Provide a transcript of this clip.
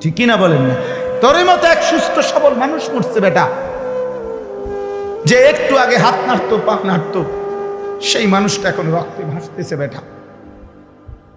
ঠিক কিনা বলেন না? তোর মতো এক সুস্থ, সবল মানুষ মরছে বেটা। যে একটু আগে হাত নাড়তো, পা নাড়তো, সেই মানুষটা এখন রক্তে ভাসতেছে বেটা।